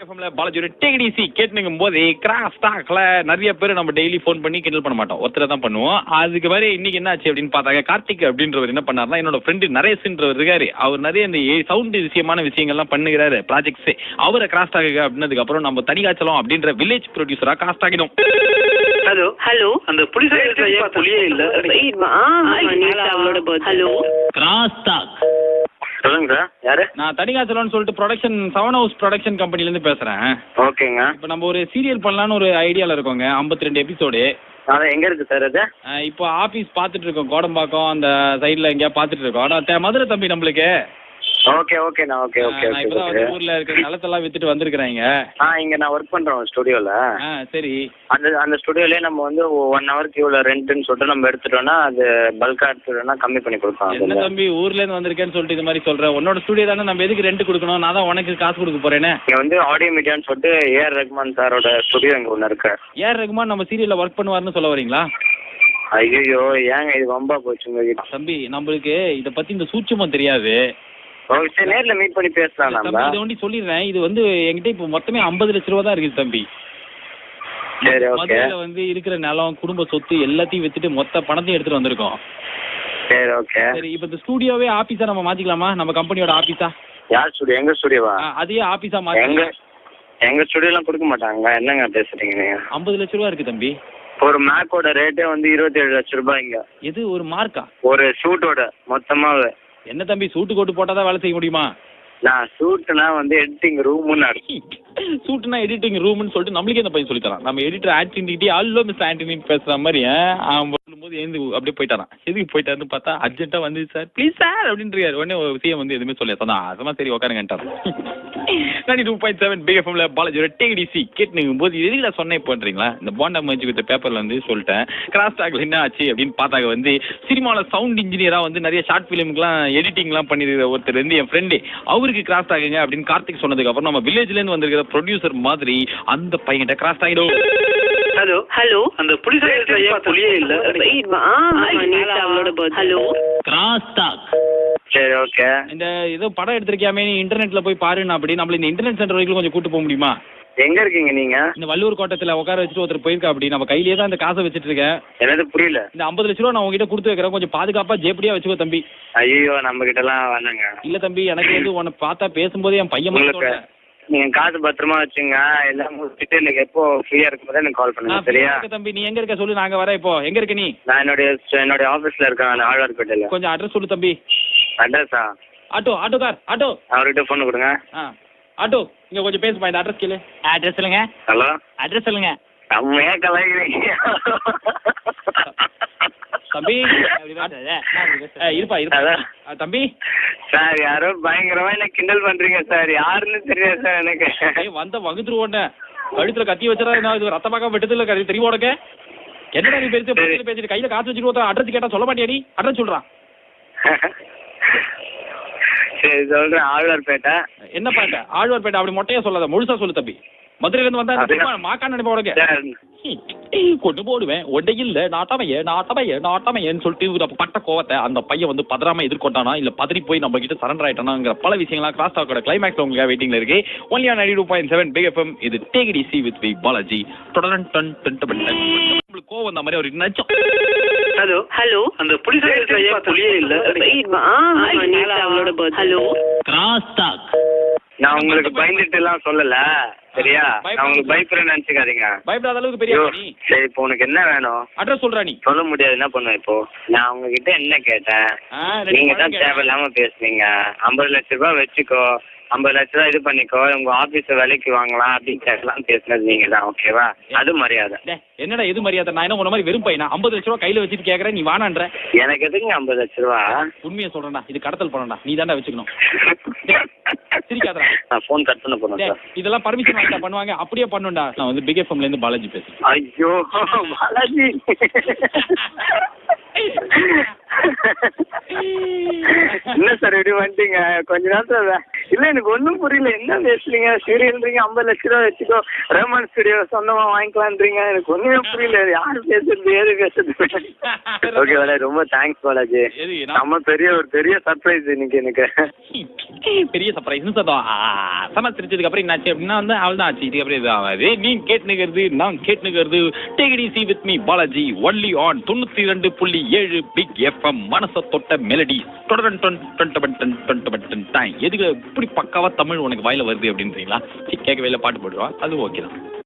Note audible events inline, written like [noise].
எஃப்எம்ல பாலாஜியோட டேகடிசி கேட்டுனுங்கும் போது கிராஸ் டாக்ல நிறைய பேர் நம்ம டெய்லி ஃபோன் பண்ணி கிண்டல் பண்ண மாட்டோம். ஒருத்தரை தான் பண்ணுவோம். அதுக்கு மாதிரி இன்னைக்கு என்ன ஆச்சு அப்படின்னு பார்த்தாங்க கார்த்திக் அப்படின்றவர் என்ன பண்ணாருன்னா என்னோட ஃப்ரெண்டு நரேஷ்ன்றவர் இருக்காரு. அவர் நிறைய இந்த சவுண்ட் விஷயமான விஷயங்கள்லாம் பண்ணுகிறாரு ப்ராஜெக்ட்ஸ் அவரை கிராஸ் டாக் அப்படின்னதுக்கு அப்புறம் நம்ம தனி காய்ச்சலம் அப்படின்ற வில்லேஜ் ப்ரொடியூசரா கிராஸ் டாகிடும் ஹலோ ஹலோ அந்த புலிஸ் ஐயா புலியே இல்ல? ஹலோ கிராஸ் டாக் சொல்லுங்க சார். யாரு? நான் தனி காய்ச்சலம்னு சொல்லிட்டு ப்ரொடக்ஷன் செவன் ஹவுஸ் ப்ரொடக்ஷன் கம்பெனிலேருந்து பேசுகிறேன் ஓகேங்க. இப்போ நம்ம ஒரு சீரியல் பண்ணலான்னு ஒரு ஐடியாவில் இருக்கோங்க. ஐம்பத்தி ரெண்டு எபிசோடு அதான் எங்க இருக்கு சார் அது? இப்போ ஆஃபீஸ் பார்த்துட்டு இருக்கோம். கோடம்பாக்கம் அந்த சைடில் எங்கேயா பார்த்துட்டு இருக்கோம். ஆனால் தே- மதுரை தம்பி நம்மளுக்கு. ஓகே ஓகேண்ணா ஓகே ஓகே நான் ஓகே இப்போ தான் ஓகே வந்து ஊரில் இருக்கிற நிலத்தெல்லாம் வித்துட்டு வந்திருக்கிறேங்க. ஆ இங்க நான் ஒர்க் பண்றோம் ஸ்டுடியோல ஆ சரி. அந்த அந்த ஸ்டுடியோலயே நம்ம வந்து ஒன் ஹவருக்கு இவ்வளோ ரெண்ட்டுன்னு சொல்லிட்டு நம்ம எடுத்துட்டோம்னா அது பல்கா எடுத்துட்டோம்னா கம்மி பண்ணி கொடுப்போம் என்ன அதுல. தம்பி ஊர்லேருந்து வந்திருக்கேன்னு சொல்லிட்டு இது மாதிரி சொல்கிறேன் உன்னோட ஸ்டுடியோ தானே நம்ம எதுக்கு ரெண்ட் கொடுக்கணும்? நான் தான் உனக்கு காசு கொடுக்க போகிறேனே இங்க வந்து ஆடியோ மீடியான்னு சொல்லிட்டு ஏஆர் ரஹ்மான் சாரோட ஸ்டுடியோ இங்க ஒன்று இருக்கு. ஏஆர் ரகுமான் நம்ம சீரியலில் ஒர்க் பண்ணுவார்னு சொல்ல வரீங்களா? ஐயோ ஏங்க இது வம்பா போச்சு உங்ககிட்ட தம்பி நம்மளுக்கு இதை பற்றி இந்த சூட்சமும் தெரியாது. ஓகே நேர்ல மீட் பண்ணி பேசலாம் நம்ம. இதை ஒண்டி சொல்லிடுறேன். இது வந்து என்கிட்ட இப்போ மொத்தமே ஐம்பது லட்ச ரூபா தான் இருக்குது தம்பி. சரி ஓகே வந்து இருக்கிற நிலம் குடும்ப சொத்து எல்லாத்தையும் வித்துட்டு மொத்த பணத்தையும் எடுத்துட்டு வந்திருக்கோம். சரி ஓகே சரி இப்போ இந்த ஸ்டூடியோவே ஆபீஸா நம்ம மாத்திக்கலாமா? நம்ம கம்பெனியோட ஆபீஸா யார் ஸ்டுடியோ எங்க ஸ்டுடியோவா அதையே ஆபீஸா எங்க மாத்தி எங்க ஸ்டுடியோலாம் கொடுக்க மாட்டாங்க. என்னங்க பேசுறீங்க நீங்க? ஐம்பது லட்ச ரூபா இருக்கு தம்பி. ஒரு மேக்கோட ரேட்டே வந்து இருபத்தேழு லட்ச ரூபாய் இங்க எது ஒரு மார்க்கா ஒரு ஷூட்டோட மொத்தமாவே. என்ன தம்பி சூட்டு கோட்டு போட்டாதான் வேலை செய்ய முடியுமா? நான் ஷூட்னா வந்து எடிட்டிங் ரூம்னு அர்த்தம் சூட்டுனா எடிட்டிங் ரூம்னு சொல்லிட்டு நம்மளுக்கே இந்த பையன் சொல்லி தரான். நம்ம எடிட்டர் ஆக்டிவிட்டி அல்லோ மிஸ் ஆண்டனி பேசுற மாதிரி அவன் சொல்லும்போது எழுந்து அப்படியே போயிட்டாரான் எதுக்கு போயிட்டாருன்னு பார்த்தா அர்ஜென்ட்டாக வந்து சார் ப்ளீஸ் சார் அப்படின்றாரு. உடனே ஒரு விஷயம் வந்து எதுவுமே சொல்லி சொன்னா அதெல்லாம் சரி உட்காருங்கன்ட்டார். நைன்டி டூ பாயிண்ட் செவன் பிஎஃப்எம்ல பாலாஜி டேடிசி கேட்டுனுங்கும் போது எதுக்கு நான் சொன்னேன் பண்ணுறீங்களா இந்த பாண்டா மஞ்சு வித்த பேப்பரில் வந்து சொல்லிட்டேன். கிராஸ் டாக்ல என்ன ஆச்சு அப்படின்னு பார்த்தாங்க வந்து சினிமாவில் சவுண்ட் இன்ஜினியராக வந்து நிறைய ஷார்ட் ஃபிலிம்க்குலாம் எடிட்டிங்லாம் பண்ணிருக்கிற ஒருத்தர் வந்து என் ஃப்ரெண்டு அவருக்கு கிராஸ் ஆகுங்க அப்படின்னு கார்த்திக் சொன்னதுக்கு அப்புறம் நம்ம வில்லேஜ்லேருந்து வந்திருக்கிற ப்ரொடியூசர் மாதிரி அந்த பையன்கிட்ட கிராஸ் ஆகிடும் ஹலோ ஹலோ அந்த புலிஸ் ஐயா புலியே இல்ல? ஹலோ கிராஸ் டாக் சரி ஓகே இந்த ஏதோ படம் எடுத்திருக்கியாமே நீ இன்டர்நெட்ல போய் பாருன்னு அப்படி நம்மள இந்த இன்டர்நெட் சென்டர் வரைக்கும் கொஞ்சம் கூட்டு போக முடியுமா? எங்க இருக்கீங்க நீங்க? இந்த வள்ளூர் கோட்டத்தில் உட்கார வச்சுட்டு ஒருத்தர் போயிருக்கா அப்படி நம்ம கையிலேயே தான் இந்த காசை வச்சுட்டு இருக்கேன் என்னது புரியல. இந்த ஐம்பது லட்ச ரூபா நான் உங்ககிட்ட கொடுத்து வைக்கிறேன் கொஞ்சம் பாதுகாப்பா ஜேப்படியா வச்சுக்கோ தம்பி. ஐயோ நம்ம கிட்ட எல்லாம் வேணாங்க. இல்ல தம்பி எனக்கு வந்து உன்னை பார்த்தா பேசும்போது என் பையன் உங்களுக்கு. நீங்க காசு பத்திரமா வச்சுங்க எல்லாம் முடிச்சுட்டு எனக்கு எப்போ ஃப்ரீயா இருக்கும்போது எனக்கு கால் பண்ணுங்க சரியா? தம்பி நீ எங்க இருக்க சொல்லு நாங்க வரேன் இப்போ. எங்க இருக்க நீ? நான் என்னுடைய என்னுடைய ஆஃபீஸ்ல இருக்கேன் ஆழ்வார்பேட்டையில. கொஞ்சம் அட்ரஸ் சொல்லு தம்பி. அட்ரஸா ஆட்டோ ஆட்டோக்கார் ஆட்டோ. அவர்கிட்ட ஃபோன் கொடுங்க. ஆ ஆட்டோ. இங்க கொஞ்சம் பேசுப்பா இந்த அட்ரஸ் கேளு. அட்ரஸ் சொல்லுங்க. ஹலோ அட்ரஸ் சொல்லுங்க. செம்மையா கலாய்க்கிறீங்க. தம்பி இருப்பா இருப்பா. தம்பி. சார் யாரோ பயங்கரமா என்ன கிண்டல் பண்றீங்க சார். யாருன்னு தெரியாது சார் எனக்கு. வந்த வகுத்துருவோண்ணே கழுத்துல கத்தி வச்சா என்ன இது ரத்த பார்க்க வெட்டது இல்ல கறி தெரியும் உனக்கு? என்னடா நீ பேசி பேசிட்டு பேசிட்டு கையில காசு வச்சுட்டு அட்ரஸ் கேட்டா சொல்ல மாட்டியா நீ? அட்ரஸ் சொல்றான். [laughs] சரி சொல்றேன். ஆழ்வார்பேட்டை. என்ன பாட்ட? ஆழ்வார்பேட்டை அப்படி மொட்டையா சொல்லாத முழுசா சொல்லு தம்பி. மதுரையில இருந்து வந்தா மாக்கான்னு நினைப்பா கொண்டு போடுவேன். இல்ல நாட்டமைய நாட்டமைய நாட்டமையன்னு சொல்லிட்டு பட்ட கோவத்தை அந்த பையன் வந்து பதறாம எதிர்கொண்டானா இல்ல பதறி போய் நம்ம கிட்ட சரண்டர் ஆயிட்டானாங்கிற பல விஷயங்களாம் கிராஸ் டாக்கோட கிளைமேக்ஸ் உங்களுக்கு வெயிட்டிங்ல இருக்கு. Only on two point seven Big FM இது take easy with V Balaji தொடரன் டன் டன் கோவம் வந்த மாதிரி ஒரு நச்சம் ஹலோ ஹலோ அந்த புலிஸ் புலியே இல்ல? ஹலோ கிராஸ் டாக் நான் உங்களுக்கு பயந்துட்டு எல்லாம் சொல்லல. சரியா. நான் உங்களுக்கு பயப்படுறேன்னு நினைச்சுக்காதீங்க. பயப்படாத அளவுக்கு பெரிய நீ. சரி இப்போ உனக்கு என்ன வேணும்? அட்ரஸ் சொல்றா நீ. சொல்ல முடியாது. என்ன பண்ணுவேன் இப்போ? நான் உங்ககிட்ட என்ன கேட்டேன்? நீங்க தான். தேவையில்லாம பேசுனீங்க. ஐம்பது லட்ச ரூபாய் வச்சுக்கோ. ஐம்பது லட்ச இது பண்ணிக்கோ. உங்க ஆபீஸ் விலைக்கு வாங்கலாம் அப்படின்னு எல்லாம் பேசுனது நீங்க தான் ஓகேவா அது மரியாதை. என்னடா எது மரியாதை? நான் என்ன மாதிரி வெறும் பையனா? ஐம்பது லட்ச ரூபா கையில வச்சுட்டு கேக்குறேன் நீ வானான்ற. எனக்கு எதுங்க ஐம்பது லட்ச ரூபா? உண்மையை சொல்றேன்டா. இது கடத்தல் பண்ணடா நீ வச்சுக்கணும். [laughs] சிரிக்காதடா. நான் ஃபோன் கட் பண்ண போறேன் சார். இதெல்லாம் பர்மிஷன் வாங்கிட்டா பண்ணுவாங்க? அப்படியே பண்ணுண்டா நான் வந்து பிக் எஃப்எம்ல இருந்து பாலாஜி பேசுறேன் ஐயோ பாலாஜி. [laughs] என்ன சார் இப்படி வந்துட்டீங்க கொஞ்ச நேரத்துல இல்ல எனக்கு ஒண்ணும் புரியல. என்ன பேசுறீங்க? சீரியல்ன்றீங்க ஐம்பது லட்ச ரூபா வச்சுக்கோ. ரஹ்மான் ஸ்டுடியோ சொந்தமா வாங்கிக்கலான்றீங்க. எனக்கு ஒண்ணுமே புரியல. யாரு பேசுறது ஏது பேசுறது? ஓகே பாலாஜி ரொம்ப தேங்க்ஸ் பாலாஜி. நம்ம பெரிய ஒரு பெரிய சர்ப்ரைஸ் இன்னைக்கு எனக்கு. பெரிய சர்ப்ரைஸ் சத்தம் சம சிரிச்சதுக்கு அப்புறம் என்னாச்சு அப்படின்னா வந்து அவள் தான் ஆச்சு இதுக்கப்புறம் இது ஆகாது. நீ கேட்டுனுக்கிறது நான் கேட்டுனுக்கிறது take see with me Balaji. Only on தொண்ணூத்தி ரெண்டு புள்ளி ஏழு பிக் எஃப்எம் மனச தொட்ட மெலடி தொடரன் டைம் எதுக்கு இப்படி பக்காவா தமிழ் உனக்கு வாயில வருது அப்படின்றீங்களா? கேட்கவே இல்லை பாட்டு போடுவா. அது ஓகே தான்.